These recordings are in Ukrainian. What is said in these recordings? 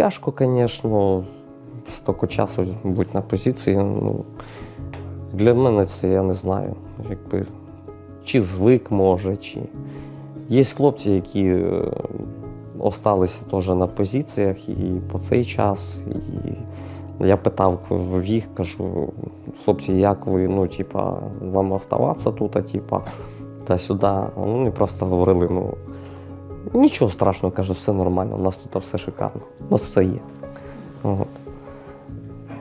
Тяжко, звісно, стільки часу бути на позиції. Ну, для мене це я не знаю. Якби, чи звик може, чи. Є хлопці, які е, осталися теж на позиціях і по цей час. І я питав в їх, кажу, хлопці, як ви, ну, типа, вам оставатися тут, а, типа, та сюди. Вони просто говорили, ну, нічого страшного, каже, все нормально, у нас тут все шикарно, у нас все є. От.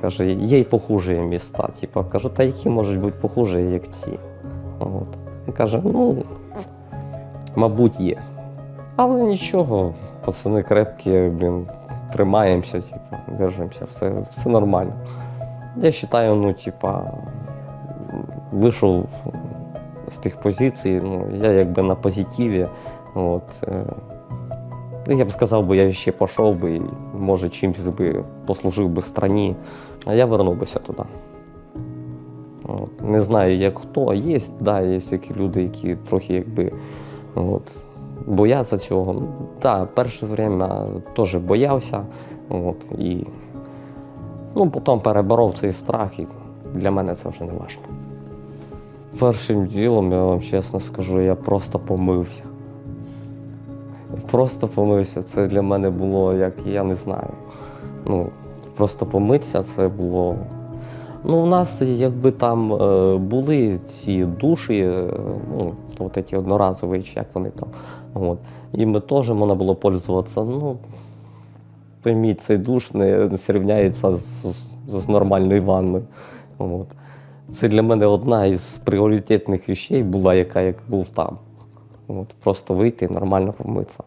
Каже, є й похуже міста. Типа, кажу, та які можуть бути похуже, як ці. От. Каже, ну, мабуть, є. Але нічого, пацани крепкі, блін, тримаємося, типу, держимося, все, все нормально. Я вважаю, ну, типа, вийшов з тих позицій, ну, я якби на позитиві. От, е, ну, я б сказав, би, я ще пішов би, і, може, чимось би послужив би страні, а я вернувся туди. От. Не знаю, як хто. Є, да, є які люди, які трохи якби от, бояться цього. Ну, Так, перше время теж боявся. От, і, ну, потім переборов цей страх, і для мене це вже не важливо. Першим ділом, я вам чесно скажу, я просто помився. Просто помився. Це для мене було як я не знаю. Ну, просто помитися це було. Ну, у нас якби там е, були ці душі, е, ну, от ці одноразові, чи як вони там. От. І ми теж можна було пользуватися. Ну, пойміть, цей душ не зрівняється з, з нормальною ванною. От. Це для мене одна із пріоритетних речей була, яка як був там. От, просто вийти і нормально помитися.